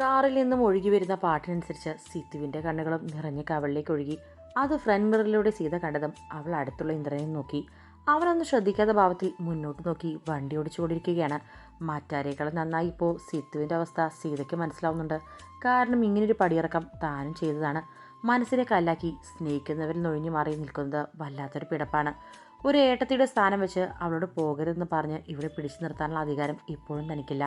കാറിൽ നിന്നും ഒഴുകി വരുന്ന പാട്ടിനനുസരിച്ച് സിത്തുവിന്റെ കണ്ണുകളും നിറഞ്ഞ കവളിലേക്ക് ഒഴുകി. അത് ഫ്രണ്ട് മിററിലൂടെ സീത കണ്ടതും അവൾ അടുത്തുള്ള ഇന്ദ്രനെ നോക്കി. അവനൊന്നും ശ്രദ്ധിക്കാത്ത ഭാവത്തിൽ മുന്നോട്ട് നോക്കി വണ്ടി ഓടിച്ചുകൊണ്ടിരിക്കുകയാണ്. മറ്റാരേക്കാളും നന്നായി ഇപ്പോൾ സിത്തുവിന്റെ അവസ്ഥ സീതയ്ക്ക് മനസ്സിലാവുന്നുണ്ട്. കാരണം ഇങ്ങനൊരു പടിയിറക്കം താനും ചെയ്തതാണ്. മനസ്സിനെ കല്ലാക്കി സ്നേഹിക്കുന്നവരിൽ നൊഴിഞ്ഞു മാറി നിൽക്കുന്നത് വല്ലാത്തൊരു പിടപ്പാണ്. ഒരു ഏട്ടത്തിയുടെ സ്ഥാനം വെച്ച് അവളോട് പോകരുതെന്ന് പറഞ്ഞ് ഇവിടെ പിടിച്ചു നിർത്താനുള്ള അധികാരം ഇപ്പോഴും തനിക്കില്ല.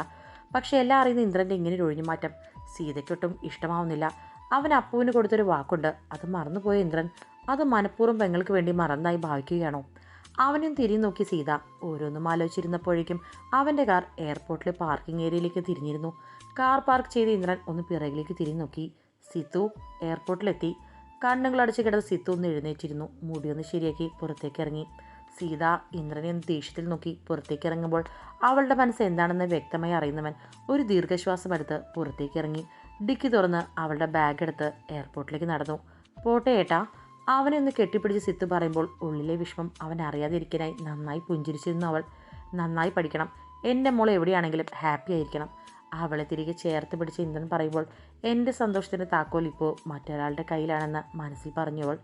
പക്ഷെ എല്ലാം അറിയുന്ന ഇന്ദ്രന്റെ ഇങ്ങനെ ഒരു ഒഴിഞ്ഞുമാറ്റം സീതയ്ക്കൊട്ടും ഇഷ്ടമാവുന്നില്ല. അവൻ അപ്പുവിന് കൊടുത്തൊരു വാക്കുണ്ട്. അത് മറന്നുപോയ ഇന്ദ്രൻ അത് മനഃപൂർവം പെങ്ങൾക്ക് വേണ്ടി മറന്നായി ഭാവിക്കുകയാണോ? അവനും തിരിഞ്ഞു നോക്കി സീത. ഓരോന്നും ആലോചിച്ചിരുന്നപ്പോഴേക്കും അവന്റെ കാർ എയർപോർട്ടിലെ പാർക്കിംഗ് ഏരിയയിലേക്ക് തിരിഞ്ഞിരുന്നു. കാർ പാർക്ക് ചെയ്ത ഇന്ദ്രൻ ഒന്ന് പിറകിലേക്ക് തിരിഞ്ഞു നോക്കി. സിത്തു എയർപോർട്ടിലെത്തി. കണ്ണുകളടച്ച് കിടന്ന് സിത്തു ഒന്ന് എഴുന്നേറ്റിരുന്നു. മുടിയൊന്ന് ശരിയാക്കി പുറത്തേക്ക് ഇറങ്ങി. സീത ഇന്ദ്രനെ ഒന്ന് ദേഷ്യത്തിൽ നോക്കി പുറത്തേക്ക് ഇറങ്ങുമ്പോൾ അവളുടെ മനസ്സ് എന്താണെന്ന് വ്യക്തമായി അറിയുന്നവൻ ഒരു ദീർഘശ്വാസം എടുത്ത് പുറത്തേക്ക് ഇറങ്ങി. ഡിക്കി തുറന്ന് അവളുടെ ബാഗ് എടുത്ത് എയർപോർട്ടിലേക്ക് നടന്നു. പോട്ടെ ഏട്ടാ അവനെ ഒന്ന് കെട്ടിപ്പിടിച്ച് സിത്തു പറയുമ്പോൾ ഉള്ളിലെ വിഷമം അവൻ അറിയാതിരിക്കാനായി നന്നായി പുഞ്ചിരിച്ചിരുന്നു അവൾ. നന്നായി പഠിക്കണം. എന്റെ മോൾ എവിടെയാണെങ്കിലും ഹാപ്പി ആയിരിക്കണം. അവളെ തിരികെ ചേർത്ത് പിടിച്ച് ഇന്ദ്രൻ പറയുമ്പോൾ എന്റെ സന്തോഷത്തിന്റെ താക്കോൽ ഇപ്പോൾ മറ്റൊരാളുടെ കയ്യിലാണെന്ന് മനസ്സിൽ പറഞ്ഞവൾ.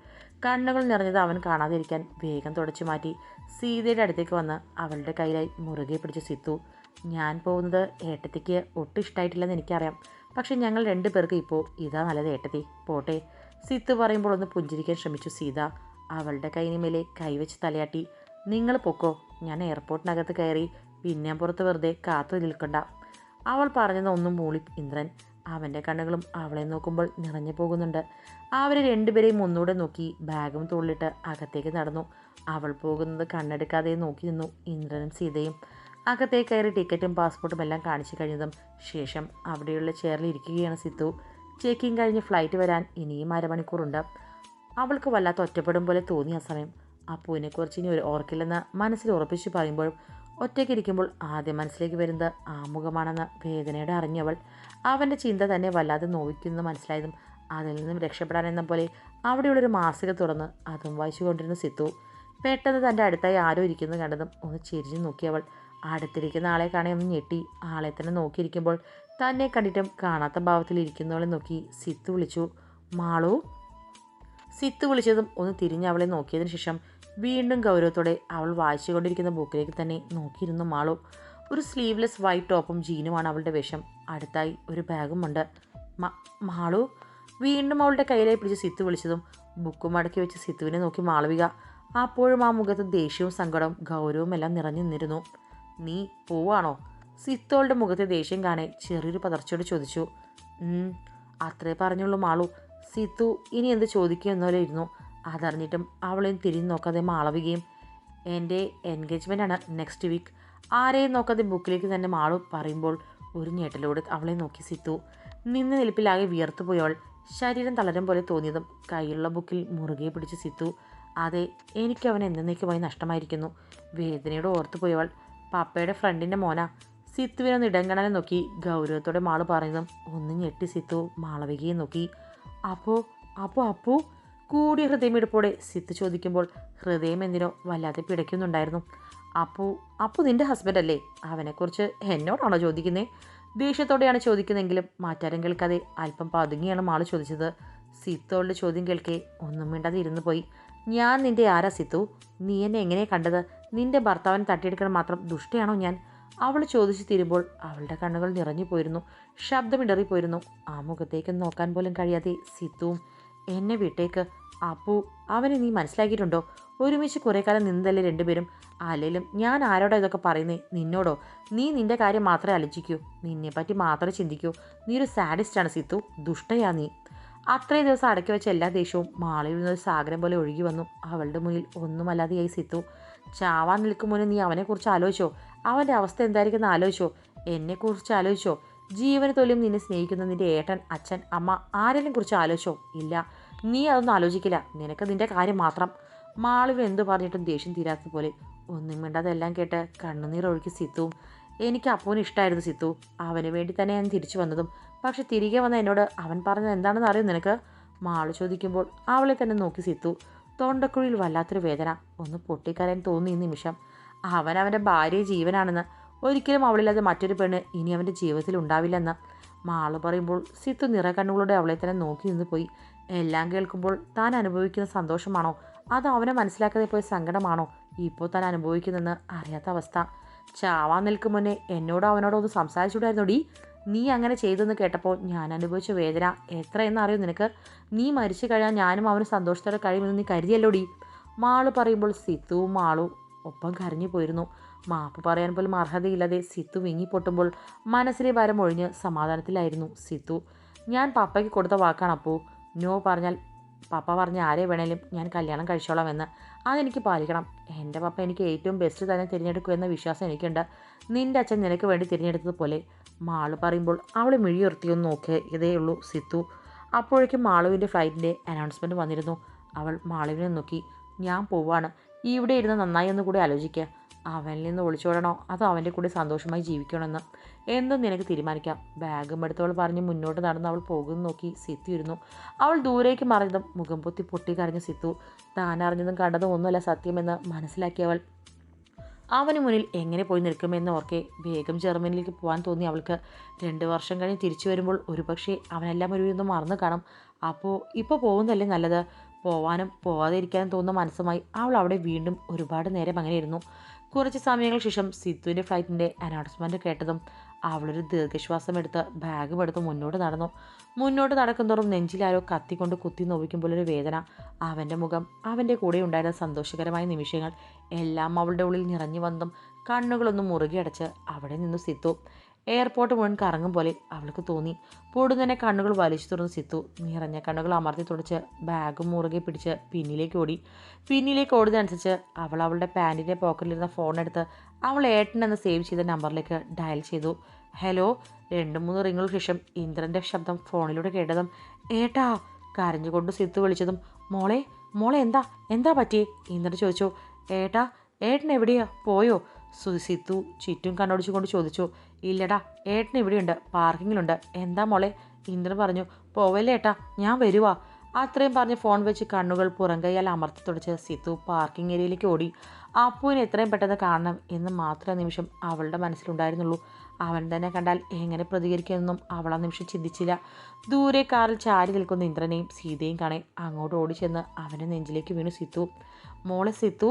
കണ്ണുകൾ നിറഞ്ഞത് അവൻ കാണാതിരിക്കാൻ വേഗം തുടച്ചു മാറ്റി സീതയുടെ അടുത്തേക്ക് വന്ന് അവളുടെ കയ്യിലായി മുറുകെ പിടിച്ച് സിത്തു ഞാൻ പോകുന്നത് ഏട്ടത്തിക്ക് ഒട്ടും ഇഷ്ടമായിട്ടില്ലെന്ന് എനിക്കറിയാം. പക്ഷേ ഞങ്ങൾ രണ്ടു പേർക്ക് ഇപ്പോൾ ഇതാ നല്ലത് ഏട്ടത്തി. പോട്ടെ. സിത്തു പറയുമ്പോൾ ഒന്ന് പുഞ്ചിരിക്കാൻ ശ്രമിച്ചു സീത. അവളുടെ കൈനിമേലെ മേലെ കൈവച്ച് തലയാട്ടി നിങ്ങൾ പൊക്കോ. ഞാൻ എയർപോർട്ടിനകത്ത് കയറി പിന്നെ പുറത്ത് വെറുതെ കാത്തു നിൽക്കണ്ട. അവൾ പറഞ്ഞത് ഒന്നും മൂളി ഇന്ദ്രൻ. അവന്റെ കണ്ണുകളും അവളെ നോക്കുമ്പോൾ നിറഞ്ഞു പോകുന്നുണ്ട്. അവർ രണ്ടുപേരെയും ഒന്നുകൂടെ നോക്കി ബാഗും തുള്ളിട്ട് അകത്തേക്ക് നടന്നു. അവൾ പോകുന്നത് കണ്ണെടുക്കാതെ നോക്കി നിന്നു ഇന്ദ്രനും സീതയും. അകത്തേക്ക് കയറി ടിക്കറ്റും പാസ്പോർട്ടും എല്ലാം കാണിച്ചു കഴിഞ്ഞതും ശേഷം അവിടെയുള്ള ചെയറിൽ ഇരിക്കുകയാണ് സിത്തു ചെക്കിങ് കഴിഞ്ഞ് ഫ്ലൈറ്റ് വരാൻ ഇനിയും അരമണിക്കൂറുണ്ട്. അവൾക്ക് വല്ലാത്ത ഒറ്റപ്പെടും പോലെ തോന്നിയ സമയം. അപ്പുവിനെക്കുറിച്ച് ഇനി ഒരു ഓർക്കില്ലെന്ന് മനസ്സിൽ ഉറപ്പിച്ചു പറയുമ്പോഴും ഒറ്റയ്ക്കിരിക്കുമ്പോൾ ആദ്യം മനസ്സിലേക്ക് വരുന്നത് ആമുഖമാണെന്ന വേദനയുടെ അറിഞ്ഞവൾ. അവന്റെ ചിന്ത തന്നെ വല്ലാതെ നോവിക്കുന്നു മനസ്സിലായതും അതിൽ നിന്നും രക്ഷപ്പെടാൻ എന്ന പോലെ അവിടെയുള്ളൊരു മാസിക തുറന്ന് അതും വായിച്ചുകൊണ്ടിരുന്ന സിത്തു പെട്ടെന്ന് തന്റെ അടുത്തായി ആരോ ഇരിക്കുന്നത് കണ്ടതും ഒന്ന് ചിരിഞ്ഞു നോക്കിയവൾ. അടുത്തിരിക്കുന്ന ആളെ കാണെ ഒന്ന് ഞെട്ടി. ആളെ തന്നെ നോക്കിയിരിക്കുമ്പോൾ തന്നെ കണ്ടിട്ടും കാണാത്ത ഭാവത്തിൽ ഇരിക്കുന്നവളെ നോക്കി സിത്തു വിളിച്ചു. മാളു? സിത്തു വിളിച്ചതും ഒന്ന് തിരിഞ്ഞ് അവളെ നോക്കിയതിന് ശേഷം വീണ്ടും ഗൗരവത്തോടെ അവൾ വായിച്ചുകൊണ്ടിരിക്കുന്ന ബുക്കിലേക്ക് തന്നെ നോക്കിയിരുന്നു മാളു. ഒരു സ്ലീവ്ലെസ് വൈറ്റ് ടോപ്പും ജീനുമാണ് അവളുടെ വേഷം. അടുത്തായി ഒരു ബാഗും ഉണ്ട്. മ- മാളു? വീണ്ടും അവളുടെ കയ്യിലായി പിടിച്ച് സിത്തു വിളിച്ചതും ബുക്കും മടക്കി വെച്ച് സിത്തുവിനെ നോക്കി മാളവിക. അപ്പോഴും ആ മുഖത്ത് ദേഷ്യവും സങ്കടവും ഗൗരവവും എല്ലാം നിറഞ്ഞു നിന്നിരുന്നു. നീ പോവാണോ? സിത്തോളുടെ മുഖത്തെ ദേഷ്യം കാണേ ചെറിയൊരു പതർച്ചയോട് ചോദിച്ചു. അത്രേ പറഞ്ഞുള്ളൂ മാളു. സിത്തു ഇനി എന്ത് ചോദിക്കുമെന്നോലെ ഇരുന്നു അതറിഞ്ഞിട്ടും അവളെയും തിരിഞ്ഞു നോക്കാതെ മാളവികയും എന്റെ എൻഗേജ്മെന്റ് ആണ് നെക്സ്റ്റ് വീക്ക് ആരെയും നോക്കാതെ ബുക്കിലേക്ക് തന്നെ മാളു പറയുമ്പോൾ ഒരു ഞെട്ടലോട് അവളെ നോക്കി സിത്തു. നിന്ന് നിൽപ്പിലാകെ വിയർത്തുപോയി അവൾ ശരീരം തളരും പോലെ തോന്നിയതും കയ്യിലുള്ള ബുക്കിൽ മുറുകെ പിടിച്ച് സിത്തു. അതെ എനിക്ക് അവൻ എന്നേക്കുമായി നഷ്ടമായിരിക്കുന്നു. വേദനയോട് ഓർത്തുപോയവൾ പപ്പയുടെ ഫ്രണ്ടിന്റെ മോന. സിത്തുവിനൊന്ന് ഇടങ്കണനെ നോക്കി ഗൗരവത്തോടെ മാൾ പറയുന്നതും ഒന്ന് ഞെട്ടി സിത്തു മാളവികയെ നോക്കി. അപ്പോ അപ്പോ അപ്പു? കൂടിയ ഹൃദയമിടിപ്പോടെ സിത്ത് ചോദിക്കുമ്പോൾ ഹൃദയം എന്തിനോ വല്ലാതെ പിടയ്ക്കുന്നുണ്ടായിരുന്നു. അപ്പു അപ്പു നിന്റെ ഹസ്ബൻഡ് അല്ലേ? അവനെക്കുറിച്ച് എന്നോടാണോ ചോദിക്കുന്നത് ദേഷ്യത്തോടെയാണ് ചോദിക്കുന്നതെങ്കിലും മാറ്റാരം കേൾക്കാതെ അല്പം പതുങ്ങിയാണ് മാൾ ചോദിച്ചത്. സിത്തോളുടെ ചോദ്യം കേൾക്കെ ഒന്നും മിണ്ടാതെ ഇരുന്ന് പോയി. ഞാൻ നിന്റെ ആരാ സിത്തു? നീ എന്നെ എങ്ങനെ കണ്ടത്? നിന്റെ ഭർത്താവിനെ തട്ടിയെടുക്കാൻ മാത്രം ദുഷ്ടയാണോ ഞാൻ? അവൾ ചോദിച്ചു തീരുമ്പോൾ അവളുടെ കണ്ണുകൾ നിറഞ്ഞു പോയിരുന്നു. ശബ്ദമിടറിപ്പോയിരുന്നു. ആ മുഖത്തേക്ക് നോക്കാൻ പോലും കഴിയാതെ സിത്തുവും എന്നെ വിട്ടേക്ക്. അപ്പു അവനെ നീ മനസ്സിലാക്കിയിട്ടുണ്ടോ? ഒരുമിച്ച് കുറേ കാലം നിന്നതല്ലേ രണ്ടുപേരും? അല്ലെങ്കിലും ഞാൻ ആരോടാ ഇതൊക്കെ പറയുന്നേ? നിന്നോടോ? നീ നിന്റെ കാര്യം മാത്രമേ ആലോചിക്കൂ. നിന്നെപ്പറ്റി മാത്രം ചിന്തിക്കൂ. നീ ഒരു സാഡിസ്റ്റാണ് സിത്തു. ദുഷ്ടയാ നീ. അത്രയും ദിവസം അടക്കി വെച്ച എല്ലാ ദേഷ്യവും മാളയിൽ ഒരു സാഗരം പോലെ ഒഴുകി വന്നു. അവളുടെ മുന്നിൽ ഒന്നുമല്ലാതെയായി സിത്തു. ചാവാൻ നിൽക്കും മുന്നേ നീ അവനെക്കുറിച്ച് ആലോചിച്ചോ? അവന്റെ അവസ്ഥ എന്തായിരിക്കും ആലോചിച്ചോ? എന്നെക്കുറിച്ച് ആലോചിച്ചോ? ജീവന് തൊലിയും നിന്നെ സ്നേഹിക്കുന്ന നിന്റെ ഏട്ടൻ അച്ഛൻ അമ്മ ആരെയും കുറിച്ച് ആലോചിച്ചോ? ഇല്ല. നീ അതൊന്നും ആലോചിക്കില്ല. നിനക്ക് നിന്റെ കാര്യം മാത്രം. മാളുവിൽ എന്തു പറഞ്ഞിട്ടും ദേഷ്യം തീരാത്ത പോലെ. ഒന്നും മിണ്ടാതെ എല്ലാം കേട്ട് കണ്ണുനീർ ഒഴുക്കി സിത്തുവും എനിക്ക് അപ്പോന് ഇഷ്ടമായിരുന്നു സിത്തു. അവന് വേണ്ടി തന്നെ ഞാൻ തിരിച്ചു വന്നതും. പക്ഷെ തിരികെ വന്ന എന്നോട് അവൻ പറഞ്ഞത് എന്താണെന്ന് അറിയും നിനക്ക്? മാൾ ചോദിക്കുമ്പോൾ അവളെ തന്നെ നോക്കി സിത്തു. തൊണ്ടക്കുഴിയിൽ വല്ലാത്തൊരു വേദന. ഒന്ന് പൊട്ടിക്കരയാൻ തോന്നി നിമിഷം. അവൻ അവന്റെ ഭാര്യ ജീവനാണെന്ന് ഒരിക്കലും അവളില്ലാതെ മറ്റൊരു പെണ്ണ് ഇനി അവന്റെ ജീവിതത്തിൽ ഉണ്ടാവില്ലെന്ന്. മാൾ പറയുമ്പോൾ സിത്തു നിറകണ്ണുകളുടെ അവളെ തന്നെ നോക്കി നിന്ന് പോയി. എല്ലാം കേൾക്കുമ്പോൾ താൻ അനുഭവിക്കുന്ന സന്തോഷമാണോ? അത് അവനെ മനസ്സിലാക്കാതെ പോയ സങ്കടമാണോ? ഇപ്പോൾ താൻ അനുഭവിക്കുന്നെന്ന് അറിയാത്ത അവസ്ഥ. ചാവാൻ നിൽക്കും മുന്നേ എന്നോടോ അവനോടോ ഒന്ന് സംസാരിച്ചുകൂടായിരുന്നോടി? നീ അങ്ങനെ ചെയ്തെന്ന് കേട്ടപ്പോൾ ഞാൻ അനുഭവിച്ച വേദന എത്രയെന്ന് അറിയും നിനക്ക്? നീ മരിച്ചു കഴിഞ്ഞാൽ ഞാനും അവന് സന്തോഷത്തോടെ കഴിയുമെന്ന് നീ കരുതിയല്ലോ ഡീ മാൾ പറയുമ്പോൾ സിത്തുവും മാളും ഒപ്പം കരഞ്ഞു പോയിരുന്നു. മാപ്പ് പറയാൻ പോലും അർഹതയില്ലാതെ സിത്തു വിങ്ങിപ്പൊട്ടുമ്പോൾ മനസ്സിലെ ഭാരം ഒഴിഞ്ഞ് സമാധാനത്തിലായിരുന്നു സിത്തു. ഞാൻ പപ്പയ്ക്ക് കൊടുത്ത വാക്കാണ് നോ പറഞ്ഞാൽ പപ്പ പറഞ്ഞ ആരെ വേണേലും ഞാൻ കല്യാണം കഴിച്ചോളാം എന്ന് അതെനിക്ക് പാലിക്കണം. എന്റെ പപ്പ എനിക്ക് ഏറ്റവും ബെസ്റ്റ് തന്നെ തിരഞ്ഞെടുക്കുമെന്ന വിശ്വാസം എനിക്കുണ്ട്. നിന്റെ അച്ഛൻ നിനക്ക് വേണ്ടി തിരഞ്ഞെടുത്തതുപോലെ മാൾ പറയുമ്പോൾ അവൾ മിഴിയുർത്തിയൊന്ന് നോക്കിയേ ഇതേ ഉള്ളൂ സിത്തു. അപ്പോഴേക്കും മാളുവിന്റെ ഫ്ലൈറ്റിന്റെ അനൗൺസ്മെന്റ് വന്നിരുന്നു. അവൾ മാളുവിനെ നോക്കി. ഞാൻ പോവാണ്. ഇവിടെ ഇരുന്ന് നന്നായി ഒന്ന് കൂടി ആലോചിക്കുക അവനിൽ നിന്ന് ഒളിച്ചോടണോ? അതോ അവന്റെ കൂടെ സന്തോഷമായി ജീവിക്കണമെന്ന്? എന്തും നിനക്ക് തീരുമാനിക്കാം. ബാഗും എടുത്തവൾ പറഞ്ഞ് മുന്നോട്ട് നടന്ന് അവൾ പോകുന്നു നോക്കി സിത്തു ഇരുന്നു. അവൾ ദൂരേക്ക് മറിഞ്ഞതും മുഖം പൊത്തി പൊട്ടി കരഞ്ഞ സിത്തു താൻ അറിഞ്ഞതും കണ്ടതും ഒന്നുമല്ല സത്യമെന്ന് മനസ്സിലാക്കിയവൾ. അവന് മുന്നിൽ എങ്ങനെ പോയി നിൽക്കുമെന്ന് ഓർക്കെ വേഗം ജർമ്മനിയിലേക്ക് പോകാൻ തോന്നി അവൾക്ക്. രണ്ട് വർഷം കഴിഞ്ഞ് തിരിച്ചു വരുമ്പോൾ ഒരുപക്ഷെ അവനെല്ലാം ഒരു വിധം മറന്നു കാണും. അപ്പോൾ ഇപ്പോൾ പോകുന്നതല്ലേ നല്ലത്? പോവാനും പോവാതെ ഇരിക്കാനും തോന്നുന്ന മനസ്സുമായി അവൾ അവിടെ വീണ്ടും ഒരുപാട് നേരം അങ്ങനെ ഇരുന്നു. കുറച്ച് സമയങ്ങൾക്ക് ശേഷം സിദ്ധുവിന്റെ ഫ്ലൈറ്റിന്റെ അനൗൺസ്മെന്റ് കേട്ടതും അവളൊരു ദീർഘശ്വാസം എടുത്ത് ബാഗും എടുത്ത് മുന്നോട്ട് നടന്നു. മുന്നോട്ട് നടക്കുന്നതോറും നെഞ്ചിലാരോ കത്തിക്കൊണ്ട് കുത്തി നോവിക്കുമ്പോൾ ഒരു വേദന. അവന്റെ മുഖം അവന്റെ കൂടെ ഉണ്ടായിരുന്ന സന്തോഷകരമായ നിമിഷങ്ങൾ എല്ലാം അവളുടെ ഉള്ളിൽ നിറഞ്ഞു വന്നതും കണ്ണുകളൊന്നും മുറുകിയടച്ച് അവിടെ നിന്നു സിത്തു എയർപോർട്ട് മുഴുവൻ കറങ്ങും പോലെ അവൾക്ക് തോന്നി. പൊടുന്നതിനെ കണ്ണുകൾ വലിച്ചു തുറന്ന് സിത്തു. നിറഞ്ഞ കണ്ണുകൾ അമർത്തി തുടച്ച് ബാഗ് മുറുകെ പിടിച്ച് പിന്നിലേക്ക് ഓടി. പിന്നിലേക്ക് ഓടുന്നതനുസരിച്ച് അവൾ അവളുടെ പാന്റിന്റെ പോക്കറ്റിലിരുന്ന ഫോൺ എടുത്ത് അവൾ ഏട്ടൻ എന്ന് സേവ് ചെയ്ത നമ്പറിലേക്ക് ഡയൽ ചെയ്തു. ഹലോ രണ്ട് മൂന്ന് റിങ്ങുകൾക്ക് ശേഷം ഇന്ദ്രന്റെ ശബ്ദം ഫോണിലൂടെ കേട്ടതും ഏട്ടാ കരഞ്ഞുകൊണ്ട് സിത്തു വിളിച്ചതും. മോളെ മോളെ എന്താ എന്താ പറ്റിയേ? ഇന്ദ്രൻ ചോദിച്ചു. ഏട്ടാ ഏട്ടൻ എവിടെയാ? പോയോ? സിത്തു ചുറ്റും കണ്ണോടിച്ചുകൊണ്ട് ചോദിച്ചു. ഇല്ലടാ ഏട്ടൻ ഇവിടെയുണ്ട് പാർക്കിങ്ങിലുണ്ട്. എന്താ മോളെ? ഇന്ദ്രൻ പറഞ്ഞു പോവല്ലേ ഏട്ടാ ഞാൻ വരുവാ. അത്രയും പറഞ്ഞ് ഫോൺ വെച്ച് കണ്ണുകൾ പുറംകൈയാൽ അമർത്തി തുടച്ച് സിത്തു പാർക്കിംഗ് ഏരിയയിലേക്ക് ഓടി. അപ്പുവിനെ എത്രയും പെട്ടെന്ന് കാണണം എന്ന് മാത്രം നിമിഷം അവളുടെ മനസ്സിലുണ്ടായിരുന്നുള്ളൂ. അവൻ തന്നെ കണ്ടാൽ എങ്ങനെ പ്രതികരിക്കുമെന്നും അവൾ ആ നിമിഷം ചിന്തിച്ചില്ല. ദൂരെ കാറിൽ ചാരി നിൽക്കുന്ന ഇന്ദ്രനെയും സീതയും കാണേ അങ്ങോട്ട് ഓടി ചെന്ന് അവന്റെ നെഞ്ചിലേക്ക് വീണു സിത്തു. മോളെ സിത്തു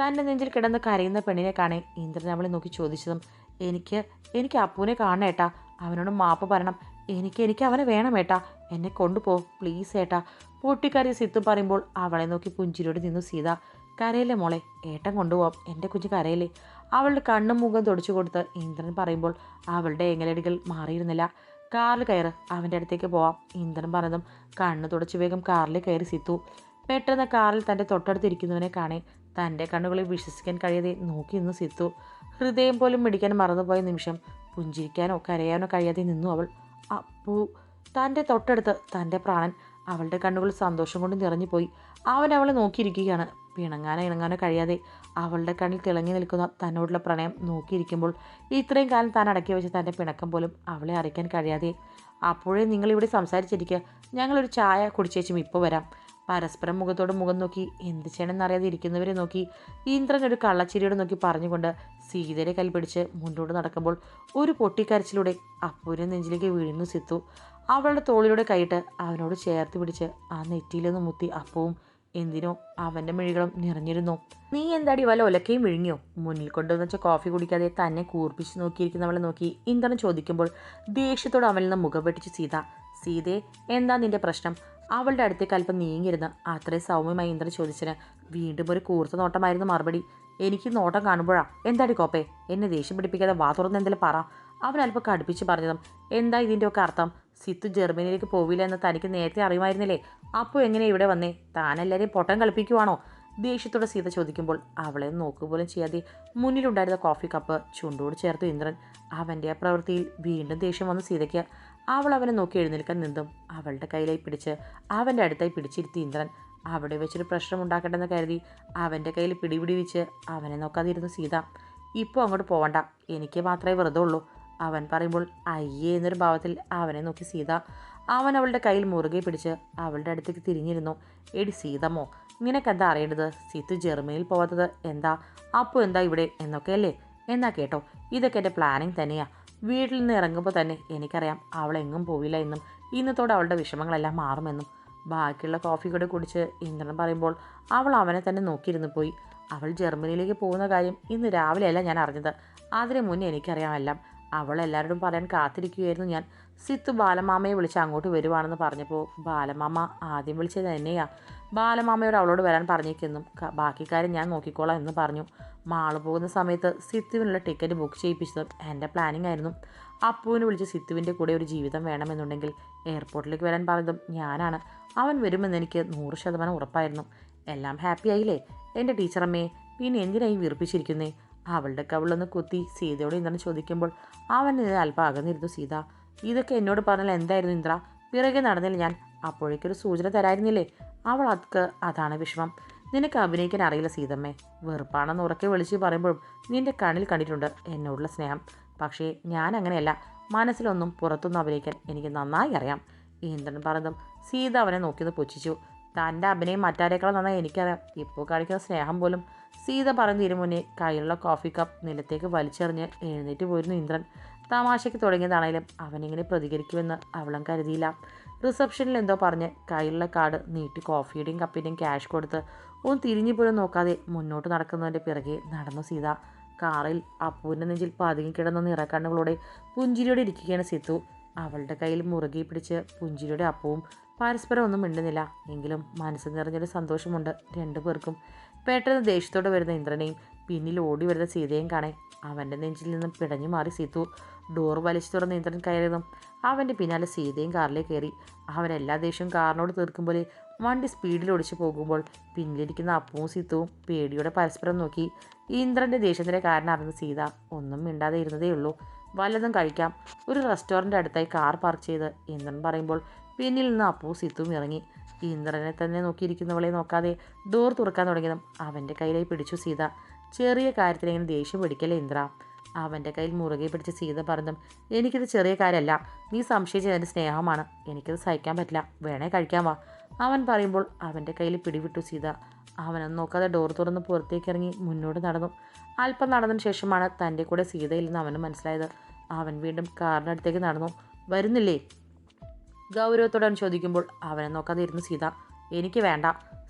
തന്റെ നെഞ്ചിൽ കിടന്ന് കരയുന്ന പെണ്ണിനെ കാണേ ഇന്ദ്രൻ അവളെ നോക്കി ചോദിച്ചതും എനിക്ക് എനിക്ക് അപ്പുവിനെ ഏട്ടാ. അവനോട് മാപ്പ് പറയണം. എനിക്ക് എനിക്ക് അവനെ വേണം ഏട്ടാ. എന്നെ കൊണ്ടുപോ പ്ലീസ് ഏട്ടാ. പൊട്ടിക്കറി സിത്തു പറയുമ്പോൾ അവളെ നോക്കി പുഞ്ചിരിയോട് നിന്നു സീത. കരയില്ലേ മോളെ? ഏട്ടൻ കൊണ്ടുപോകാം എന്റെ കുഞ്ഞ് കരയില്ലേ? അവളുടെ കണ്ണും മുഖം തുടച്ചു കൊടുത്ത് ഇന്ദ്രൻ പറയുമ്പോൾ അവളുടെ എങ്ങലടികൾ മാറിയിരുന്നില്ല. കാറിൽ കയറ്. അവന്റെ അടുത്തേക്ക് പോവാം. ഇന്ദ്രൻ പറഞ്ഞതും കണ്ണ് തുടച്ചു വേഗം കാറിൽ കയറി സിത്തു. പെട്ടെന്ന് കാറിൽ തന്റെ തൊട്ടടുത്തിരിക്കുന്നവനെ കാണേ. തന്റെ കണ്ണുകളിൽ വിശ്വസിക്കാൻ കഴിയാതെ നോക്കി നിന്ന് സിത്തു ഹൃദയം പോലും മിടിക്കാൻ മറന്നുപോയ നിമിഷം പുഞ്ചിരിക്കാനോ കരയാനോ കഴിയാതെ നിന്നു അവൾ. അപ്പൂ തന്റെ തൊട്ടടുത്ത് തന്റെ പ്രാണൻ അവളുടെ കണ്ണുകൾ സന്തോഷം കൊണ്ട് നിറഞ്ഞുപോയി. അവൻ അവളെ നോക്കിയിരിക്കുകയാണ്. പിണങ്ങാനോ ഇണങ്ങാനോ കഴിയാതെ അവളുടെ കണ്ണിൽ തിളങ്ങി നിൽക്കുന്ന തന്നോടുള്ള പ്രണയം നോക്കിയിരിക്കുമ്പോൾ ഇത്രയും കാലം താൻ അടക്കി വെച്ച തന്റെ പിണക്കം പോലും അവളെ അറിയിക്കാൻ കഴിയാതെ. അപ്പോഴേ നിങ്ങളിവിടെ സംസാരിച്ചിരിക്കുക ഞങ്ങളൊരു ചായ കുടിച്ചേച്ചും ഇപ്പോൾ വരാം. പരസ്പരം മുഖത്തോട് മുഖം നോക്കി എന്ത് ചെയ്യണമെന്നറിയാതെ ഇരിക്കുന്നവരെ നോക്കി ഇന്ദ്രൻ ഒരു കള്ളച്ചിരിയോട് നോക്കി പറഞ്ഞുകൊണ്ട് സീതയുടെ കൈ പിടിച്ച് മുന്നോട്ട് നടക്കുമ്പോൾ ഒരു പൊട്ടിക്കരച്ചിലൂടെ അപ്പൂരെ നെഞ്ചിലേക്ക് വീഴുന്നു സിത്തു. അവളുടെ തോളിലൂടെ കൈയിട്ട് അവനോട് ചേർത്ത് പിടിച്ച് ആ നെറ്റിയിലൊന്ന് മുത്തി അപ്പവും എന്തിനോ അവന്റെ മിഴികളും നിറഞ്ഞിരുന്നു. നീ എന്താടി വല്ല ഒലക്കയും വിഴുങ്ങിയോ? മുന്നിൽ കൊണ്ടുവന്ന് വെച്ച കോഫി കുടിക്കാതെ തന്നെ കൂർപ്പിച്ച് നോക്കിയിരിക്കുന്നവളെ നോക്കി ഇന്ദ്രൻ ചോദിക്കുമ്പോൾ ദേഷ്യത്തോട് അവനിൽ നിന്ന് മുഖം വെട്ടിച്ച് സീത സീതേ എന്താ നിന്റെ പ്രശ്നം? അവളുടെ അടുത്തേക്ക് അല്പം നീങ്ങിയിരുന്ന് അത്രയും സൗമ്യമായി ഇന്ദ്രൻ ചോദിച്ചതിന് വീണ്ടും ഒരു കൂർത്ത നോട്ടമായിരുന്നു മറുപടി. എനിക്ക് നോട്ടം കാണുമ്പോഴാ. എന്താടി കോപ്പേ? എന്നെ ദേഷ്യം പിടിപ്പിക്കാതെ വാ തുറന്ന് എന്തെങ്കിലും പറ. അവൻ അല്പം കടുപ്പിച്ച് പറഞ്ഞതും എന്താ ഇതിന്റെയൊക്കെ അർത്ഥം? സിത്തു ജർമ്മനിയിലേക്ക് പോവില്ല എന്ന് തനിക്ക് നേരത്തെ അറിയുമായിരുന്നില്ലേ? അപ്പോൾ എങ്ങനെ ഇവിടെ വന്നേ? താനെല്ലാവരെയും പൊട്ടം കളിപ്പിക്കുവാണോ? ദേഷ്യത്തോടെ സീത ചോദിക്കുമ്പോൾ അവളെ നോക്കുപോലും ചെയ്യാതെ മുന്നിലുണ്ടായിരുന്ന കോഫി കപ്പ് ചുണ്ടോട് ചേർത്ത് ഇന്ദ്രൻ അവന്റെ ആ പ്രവൃത്തിയിൽ വീണ്ടും ദേഷ്യം വന്ന് സീതയ്ക്ക് അവൾ അവനെ നോക്കി എഴുന്നേൽക്കാൻ നിന്നും അവളുടെ കയ്യിലായി പിടിച്ച് അവന്റെ അടുത്തായി പിടിച്ചിരുത്തി ഇന്ദ്രൻ. അവിടെ വെച്ചൊരു പ്രശ്നം ഉണ്ടാക്കട്ടെന്ന് കരുതി അവന്റെ കയ്യിൽ പിടിപിടി വെച്ച് അവനെ നോക്കാതിരുന്നു സീത. ഇപ്പോൾ അങ്ങോട്ട് പോവണ്ട. എനിക്ക് മാത്രമേ വെറുതെ ഉള്ളൂ. അവൻ പറയുമ്പോൾ അയ്യേ എന്നൊരു ഭാവത്തിൽ അവനെ നോക്കി സീത. അവൻ അവളുടെ കയ്യിൽ മുറുകെ പിടിച്ച് അവളുടെ അടുത്തേക്ക് തിരിഞ്ഞിരുന്നു. എടി സീതമ്മോ നിനക്കെന്താ അറിയേണ്ടത്? സീത്തു ജർമ്മനിയിൽ പോവാത്തത് എന്താ? അപ്പോൾ എന്താ ഇവിടെ? എന്നൊക്കെയല്ലേ? എന്നാ കേട്ടോ ഇതൊക്കെ എന്റെ പ്ലാനിങ് തന്നെയാ. വീട്ടിൽ നിന്ന് ഇറങ്ങുമ്പോൾ തന്നെ എനിക്കറിയാം അവൾ എങ്ങും പോവില്ല എന്നും ഇന്നത്തോടെ അവളുടെ വിഷമങ്ങളെല്ലാം മാറുമെന്നും. ബാക്കിയുള്ള കോഫി കൂടെ കുടിച്ച് ഇന്ദ്രൻ പറയുമ്പോൾ അവൾ അവനെ തന്നെ നോക്കിയിരുന്നു പോയി. അവൾ ജർമ്മനിയിലേക്ക് പോകുന്ന കാര്യം ഇന്ന് രാവിലെയല്ല ഞാൻ അറിഞ്ഞത്. അതിനു മുന്നേ എനിക്കറിയാമെല്ലാം അവൾ എല്ലാവരോടും പറയാൻ കാത്തിരിക്കുകയായിരുന്നു ഞാൻ. സിത്ത് ബാലമാമയെ വിളിച്ച് അങ്ങോട്ട് വരുവാണെന്ന് പറഞ്ഞപ്പോൾ ബാലമാമ ആദ്യം വിളിച്ചത് തന്നെയാ ബാലമാമയോട് അവളോട് വരാൻ പറഞ്ഞേക്കെന്നും. ബാക്കി കാര്യം ഞാൻ നോക്കിക്കോളാം എന്ന് പറഞ്ഞു. മാൾ പോകുന്ന സമയത്ത് സിത്തുവിനുള്ള ടിക്കറ്റ് ബുക്ക് ചെയ്യിപ്പിച്ചതും എന്റെ പ്ലാനിങ് ആയിരുന്നു. അപ്പുവിനെ വിളിച്ച് സിത്തുവിന്റെ കൂടെ ഒരു ജീവിതം വേണമെന്നുണ്ടെങ്കിൽ എയർപോർട്ടിലേക്ക് വരാൻ പറഞ്ഞതും ഞാനാണ്. അവൻ വരുമെന്ന് എനിക്ക് നൂറ് ശതമാനം ഉറപ്പായിരുന്നു. എല്ലാം ഹാപ്പി ആയില്ലേ? എന്റെ ടീച്ചറമ്മേ പിന്നെ എന്തിനായി വീർപ്പിച്ചിരിക്കുന്നേ? അവളുടെ കവിളൊന്ന് കുത്തി സീതയോട് ഇന്ദ്രൻ ചോദിക്കുമ്പോൾ അവൻ ഇത് അല്പം അകന്നിരുന്നു സീത ഇതൊക്കെ എന്നോട് പറഞ്ഞാൽ എന്തായിരുന്നു ഇന്ദ്ര? പിറകെ നടന്നില്ല ഞാൻ. അപ്പോഴേക്കൊരു സൂചന തരായിരുന്നില്ലേ? അവൾ അവൾക്ക് അതാണ് വിഷമം. നിനക്ക് അഭിനയിക്കാൻ അറിയില്ല സീതമ്മേ. വെറുപ്പാണെന്ന് ഉറക്കെ വിളിച്ച് പറയുമ്പോഴും നിന്റെ കണ്ണിൽ കണ്ടിട്ടുണ്ട് എന്നോടുള്ള സ്നേഹം. പക്ഷേ ഞാൻ അങ്ങനെയല്ല. മനസ്സിലൊന്നും പുറത്തൊന്നും അഭിനയിക്കാൻ എനിക്ക് നന്നായി അറിയാം. ഇന്ദ്രൻ പറഞ്ഞതും സീത അവനെ നോക്കിയത് പുച്ഛിച്ചു. തന്റെ അഭിനയം മറ്റാരേക്കാളും നന്നായി എനിക്കറിയാം. ഇപ്പോൾ കാണിക്കുന്ന സ്നേഹം പോലും സീത പറഞ്ഞതിനു മുന്നേ കയ്യിലുള്ള കോഫി കപ്പ് നിലത്തേക്ക് വലിച്ചെറിഞ്ഞ് എഴുന്നേറ്റ് പോയിരുന്നു ഇന്ദ്രൻ. തമാശയ്ക്ക് തുടങ്ങിയതാണേലും അവനിങ്ങനെ പ്രതികരിക്കുമെന്ന് അവളും കരുതിയില്ല. റിസപ്ഷനിൽ എന്തോ പറഞ്ഞ് കയ്യിലുള്ള കാർഡ് നീട്ടി കോഫിയുടെയും കപ്പിന്റെയും ക്യാഷ് കൊടുത്ത് ഒന്ന് തിരിഞ്ഞു പോലും നോക്കാതെ മുന്നോട്ട് നടക്കുന്നതിന്റെ പിറകെ നടന്നു സീത. കാറിൽ അപ്പൂവിന്റെ നെഞ്ചിൽ പതുങ്ങി കിടന്ന നിറക്കണ്ണുകളോടെ പുഞ്ചിരിയോടെ ഇരിക്കുകയാണ് സിത്തു. അവളുടെ കയ്യിൽ മുറുകെ പിടിച്ച് പുഞ്ചിരിയുടെ അപ്പവും പരസ്പരം ഒന്നും മിണ്ടുന്നില്ല. എങ്കിലും മനസ്സ് നിറഞ്ഞൊരു സന്തോഷമുണ്ട് രണ്ടു പേർക്കും. പെട്ടെന്ന് ദേഷ്യത്തോടെ വരുന്ന ഇന്ദ്രനെയും പിന്നിൽ ഓടി വരുന്ന സീതയും കാണേ. അവന്റെ നെഞ്ചിൽ നിന്നും പിടഞ്ഞു മാറി സീതു ഡോർ വലിച്ചു തുറന്ന് ഇന്ദ്രൻ കയറിയതും അവന്റെ പിന്നാലെ സീതയും കാറിലേക്ക് കയറി. അവൻ എല്ലാ ദേഷ്യവും കാറിനോട് തീർക്കുമ്പോൾ വണ്ടി സ്പീഡിൽ ഓടിച്ചു പോകുമ്പോൾ പിന്നിലിരിക്കുന്ന അപ്പവും സീത്തുവും പേടിയോടെ പരസ്പരം നോക്കി. ഇന്ദ്രന്റെ ദേഷ്യത്തിന്റെ കാരണം അറിഞ്ഞ സീത ഒന്നും മിണ്ടാതെ ഇരുന്നതേ ഉള്ളൂ. വല്ലതും കഴിക്കാം. ഒരു റെസ്റ്റോറന്റ് അടുത്തായി കാർ പാർക്ക് ചെയ്ത് ഇന്ദ്രൻ പറയുമ്പോൾ പിന്നിൽ നിന്ന് അപ്പവും സീത്തവും ഇറങ്ങി. ഇന്ദ്രനെ തന്നെ നോക്കിയിരിക്കുന്നവളെ നോക്കാതെ ഡോർ തുറക്കാൻ തുടങ്ങിയതും അവന്റെ കയ്യിലായി പിടിച്ചു സീത. ചെറിയ കാര്യത്തിൽ ഇങ്ങനെ ദേഷ്യം പിടിക്കല്ലേ ഇന്ദ്ര? അവന്റെ കയ്യിൽ മുറുകെ പിടിച്ച് സീത പറഞ്ഞതും എനിക്കിത് ചെറിയ കാര്യമല്ല നീ സംശയിച്ചത് എന്റെ സ്നേഹമാണ്. എനിക്കത് സഹിക്കാൻ പറ്റില്ല. വേണേ കഴിക്കാൻ വാ. അവൻ പറയുമ്പോൾ അവന്റെ കയ്യിൽ പിടിവിട്ടു സീത. അവനെ നോക്കാതെ ഡോർ തുറന്ന് പുറത്തേക്ക് ഇറങ്ങി മുന്നോട്ട് നടന്നു. അല്പം നടന്നതിന് ശേഷമാണ് തന്റെ കൂടെ സീതയില്ലെന്ന് അവന് മനസ്സിലായത്. അവൻ വീണ്ടും കാറിനടുത്തേക്ക് നടന്നു. വരുന്നില്ലേ? ഗൗരവത്തോടെ അവൻ ചോദിക്കുമ്പോൾ അവനെ നോക്കാതെ ഇരുന്നു സീത. എനിക്ക് വേണ്ട.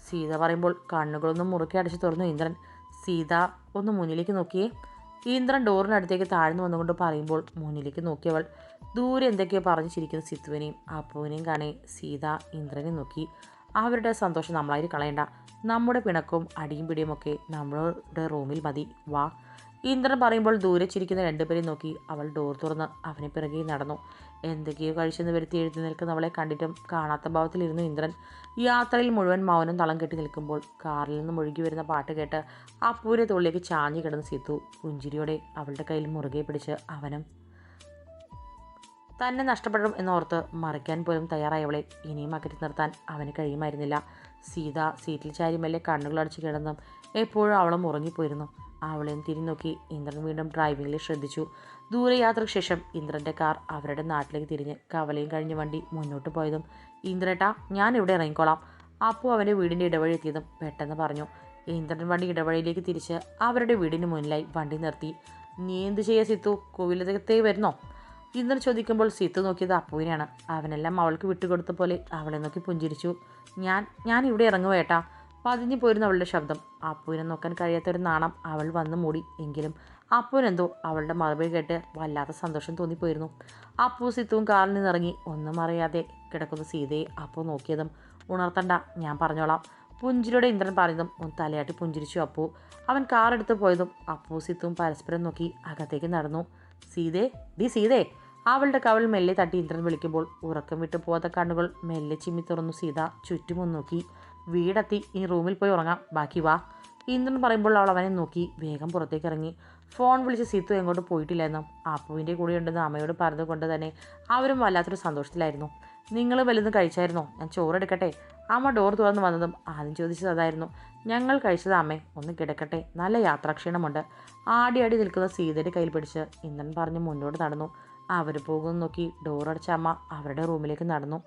സീത പറയുമ്പോൾ കണ്ണുകളൊന്നും മുറുക്കി അടച്ചു തുറന്നു ഇന്ദ്രൻ. സീത ഒന്ന് മുന്നിലേക്ക് നോക്കിയേ. ഇന്ദ്രൻ ഡോറിനടുത്തേക്ക് താഴ്ന്നു വന്നുകൊണ്ട് പറയുമ്പോൾ മുന്നിലേക്ക് നോക്കിയവൾ ദൂരെ എന്തൊക്കെയോ പറഞ്ഞു ചിരിക്കുന്ന സിത്തുവിനെയും അപ്പുവിനെയും കാണേ സീത ഇന്ദ്രനെ നോക്കി. അവരുടെ സന്തോഷം നമ്മളായി കളയണ്ട. നമ്മുടെ പിണക്കും അടിയും പിടിയുമൊക്കെ നമ്മളുടെ റൂമിൽ മതി. വാ. ഇന്ദ്രൻ പറയുമ്പോൾ ദൂരെ ചിരിക്കുന്ന രണ്ടുപേരെയും നോക്കി അവൾ ഡോർ തുറന്ന് അവനെ പിറകെ നടന്നു. എന്തൊക്കെയോ കഴിച്ചെന്ന് വരുത്തി എഴുതി നിൽക്കുന്ന അവളെ കണ്ടിട്ടും കാണാത്ത ഭാവത്തിലിരുന്നു ഇന്ദ്രൻ യാത്രയിൽ മുഴുവൻ മൗനം തളം കെട്ടി നിൽക്കുമ്പോൾ കാറിൽ നിന്ന് മുഴുകി വരുന്ന പാട്ട് കേട്ട് അപ്പൂരെ തോളിലേക്ക് ചാഞ്ഞു കിടന്ന് സീത്തു പുഞ്ചിരിയോടെ അവളുടെ കയ്യിൽ മുറുകെ പിടിച്ച് അവനും തന്നെ നഷ്ടപ്പെടും എന്നോർത്ത് മറിക്കാൻ പോലും തയ്യാറായവളെ ഇനിയും അകറ്റി നിർത്താൻ അവന് കഴിയുമായിരുന്നില്ല. സീത സീറ്റിൽ ചാരി മെല്ലെ കണ്ണുകളടച്ച് കിടന്നും എപ്പോഴും അവളും ഉറങ്ങിപ്പോയിരുന്നു അവളെയും തിരിഞ്ഞു നോക്കി ഇന്ദ്രൻ വീണ്ടും ഡ്രൈവിംഗിൽ ശ്രദ്ധിച്ചു. ദൂരയാത്രയ്ക്ക് ശേഷം ഇന്ദ്രന്റെ കാർ അവരുടെ നാട്ടിലേക്ക് തിരിഞ്ഞ് കവലയും കഴിഞ്ഞ് വണ്ടി മുന്നോട്ട് പോയതും ഇന്ദ്രേട്ടാ ഞാൻ ഇവിടെ ഇറങ്ങിക്കോളാം. അപ്പോൾ അവന്റെ വീടിന്റെ ഇടവഴി എത്തിയതും പെട്ടെന്ന് പറഞ്ഞു. ഇന്ദ്രൻ വണ്ടി ഇടവഴിയിലേക്ക് തിരിച്ച് അവരുടെ വീടിന് മുന്നിലായി വണ്ടി നിർത്തി. നീ എന്ത് ചെയ്യുക സിത്തു? കോവിലകത്തേ വരുന്നോ? ഇന്ദ്രൻ ചോദിക്കുമ്പോൾ സിത്തു നോക്കിയത് അപ്പുവിനെയാണ്. അവനെല്ലാം അവൾക്ക് വിട്ടുകൊടുത്ത പോലെ അവളെ നോക്കി പുഞ്ചിരിച്ചു. ഞാൻ ഞാൻ ഇവിടെ ഇറങ്ങുക ഏട്ടാ. പതിഞ്ഞു പോയിരുന്ന അവളുടെ ശബ്ദം അപ്പുവിനെ നോക്കാൻ കഴിയാത്തൊരു നാണം അവൾ വന്നു മൂടി. എങ്കിലും അപ്പുവിനെന്തോ അവളുടെ മറുപടി കേട്ട് വല്ലാത്ത സന്തോഷം തോന്നിപ്പോയിരുന്നു. അപ്പു സിത്തുവും കാറിൽ നിന്നിറങ്ങി ഒന്നും അറിയാതെ കിടക്കുന്ന സീതയെ അപ്പു നോക്കിയതും ഉണർത്തണ്ട ഞാൻ പറഞ്ഞോളാം. പുഞ്ചിരിയുടെ ഇന്ദ്രൻ പറഞ്ഞതും ഒന്ന് തലയാട്ടി പുഞ്ചിരിച്ചു അപ്പു. അവൻ കാറെടുത്ത് പോയതും അപ്പു സിത്തുവും പരസ്പരം നോക്കി അകത്തേക്ക് നടന്നു. സീതേ ഡി സീതേ. അവളുടെ കവൾ മെല്ലെ തട്ടി ഇന്ദ്രൻ വിളിക്കുമ്പോൾ ഉറക്കം വിട്ടു പോകാത്ത കണ്ണുകൾ മെല്ലെ ചിമ്മി തുറന്നു സീത ചുറ്റുമൊന്നു നോക്കി. വീടെത്തി ഇനി റൂമിൽ പോയി ഉറങ്ങാം. ബാക്കി വാ. ഇന്ദ്രൻ പറയുമ്പോൾ അവൾ അവനെ നോക്കി വേഗം പുറത്തേക്ക് ഇറങ്ങി. ഫോൺ വിളിച്ച് സീത്തു എങ്ങോട്ട് പോയിട്ടില്ലായിരുന്നു. അപ്പുവിന്റെ കൂടെ ഉണ്ടെന്ന് അമ്മയോട് പറഞ്ഞതുകൊണ്ട് തന്നെ അവരും വല്ലാത്തൊരു സന്തോഷത്തിലായിരുന്നു. നിങ്ങൾ വലുതും കഴിച്ചായിരുന്നോ? ഞാൻ ചോറെടുക്കട്ടെ അമ്മ ഡോർ തുറന്ന് വന്നതും ആദ്യം ചോദിച്ചത് അതായിരുന്നു. ഞങ്ങൾ കഴിച്ചത് അമ്മേ ഒന്ന് കിടക്കട്ടെ. നല്ല യാത്രാക്ഷീണമുണ്ട്. ആടി ആടി നിൽക്കുന്ന സീതയുടെ കയ്യിൽ പിടിച്ച് ഇന്ദ്രൻ പറഞ്ഞ് മുന്നോട്ട് നടന്നു. അവർ പോകുന്നു നോക്കി ഡോറടച്ച അമ്മ അവരുടെ റൂമിലേക്ക് നടന്നു.